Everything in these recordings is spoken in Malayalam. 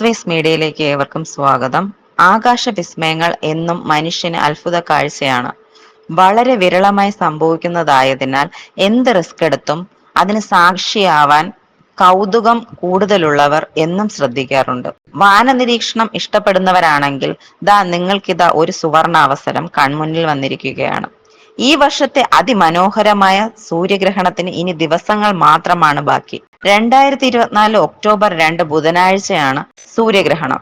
എർത്ത്വേസ് മീഡിയയിലേക്ക് ഏവർക്കും സ്വാഗതം. ആകാശ വിസ്മയങ്ങൾ എന്നും മനുഷ്യന് അത്ഭുത കാഴ്ചയാണ്. വളരെ വിരളമായി സംഭവിക്കുന്നതായതിനാൽ എന്ത് റിസ്ക് എടുത്തും അതിന് സാക്ഷിയാവാൻ കൗതുകം കൂടുതലുള്ളവർ എന്നും ശ്രദ്ധിക്കാറുണ്ട്. വാന നിരീക്ഷണം ഇഷ്ടപ്പെടുന്നവരാണെങ്കിൽ ദാ നിങ്ങൾക്കിതാ ഒരു സുവർണ അവസരം കൺമുന്നിൽ വന്നിരിക്കുകയാണ്. ഈ വർഷത്തെ അതിമനോഹരമായ സൂര്യഗ്രഹണത്തിന് ഇനി ദിവസങ്ങൾ മാത്രമാണ് ബാക്കി. രണ്ടായിരത്തി ഇരുപത്തിനാല് ഒക്ടോബർ രണ്ട് ബുധനാഴ്ചയാണ് സൂര്യഗ്രഹണം.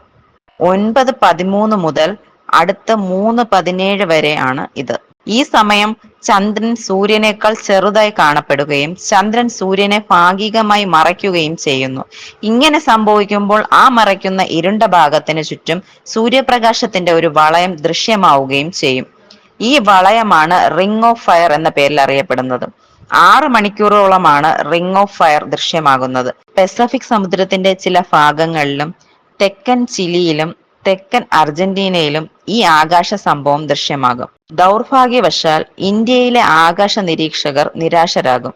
ഒൻപത് പതിമൂന്ന് മുതൽ അടുത്ത മൂന്ന് പതിനേഴ് വരെയാണ് ഇത്. ഈ സമയം ചന്ദ്രൻ സൂര്യനേക്കാൾ ചെറുതായി കാണപ്പെടുകയും ചന്ദ്രൻ സൂര്യനെ ഭാഗികമായി മറയ്ക്കുകയും ചെയ്യുന്നു. ഇങ്ങനെ സംഭവിക്കുമ്പോൾ ആ മറയ്ക്കുന്ന ഇരുണ്ട ഭാഗത്തിന് ചുറ്റും സൂര്യപ്രകാശത്തിന്റെ ഒരു വളയം ദൃശ്യമാവുകയും ചെയ്യും. ഈ വളയമാണ് റിംഗ് ഓഫ് ഫയർ എന്ന പേരിൽ അറിയപ്പെടുന്നത്. ആറ് മണിക്കൂറോളമാണ് റിംഗ് ഓഫ് ഫയർ ദൃശ്യമാകുന്നത്. പസഫിക് സമുദ്രത്തിന്റെ ചില ഭാഗങ്ങളിലും തെക്കൻ ചിലിയിലും തെക്കൻ അർജന്റീനയിലും ഈ ആകാശ സംഭവം ദൃശ്യമാകും. ദൗർഭാഗ്യവശാൽ ഇന്ത്യയിലെ ആകാശ നിരീക്ഷകർ നിരാശരാകും.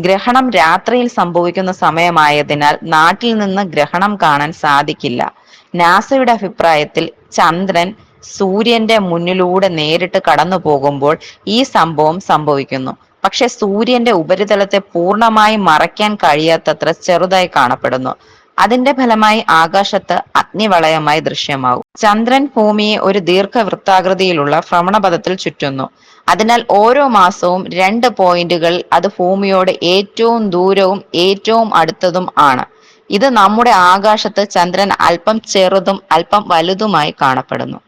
ഗ്രഹണം രാത്രിയിൽ സംഭവിക്കുന്ന സമയമായതിനാൽ നാട്ടിൽ നിന്ന് ഗ്രഹണം കാണാൻ സാധിക്കില്ല. നാസയുടെ അഭിപ്രായത്തിൽ ചന്ദ്രൻ സൂര്യന്റെ മുന്നിലൂടെ നേരിട്ട് കടന്നു പോകുമ്പോൾ ഈ സംഭവം സംഭവിക്കുന്നു. പക്ഷെ സൂര്യന്റെ ഉപരിതലത്തെ പൂർണമായി മറയ്ക്കാൻ കഴിയാത്തത്ര ചെറുതായി കാണപ്പെടുന്നു. അതിന്റെ ഫലമായി ആകാശത്ത് അഗ്നിവളയമായി ദൃശ്യമാകും. ചന്ദ്രൻ ഭൂമിയെ ഒരു ദീർഘവൃത്താകൃതിയിലുള്ള ഭ്രമണപഥത്തിൽ ചുറ്റുന്നു. അതിനാൽ ഓരോ മാസവും രണ്ട് പോയിന്റുകൾ അത് ഭൂമിയോട് ഏറ്റവും ദൂരവും ഏറ്റവും അടുത്തതും ആണ്. ഇത് നമ്മുടെ ആകാശത്ത് ചന്ദ്രൻ അല്പം ചെറുതും അല്പം വലുതുമായി കാണപ്പെടുന്നു.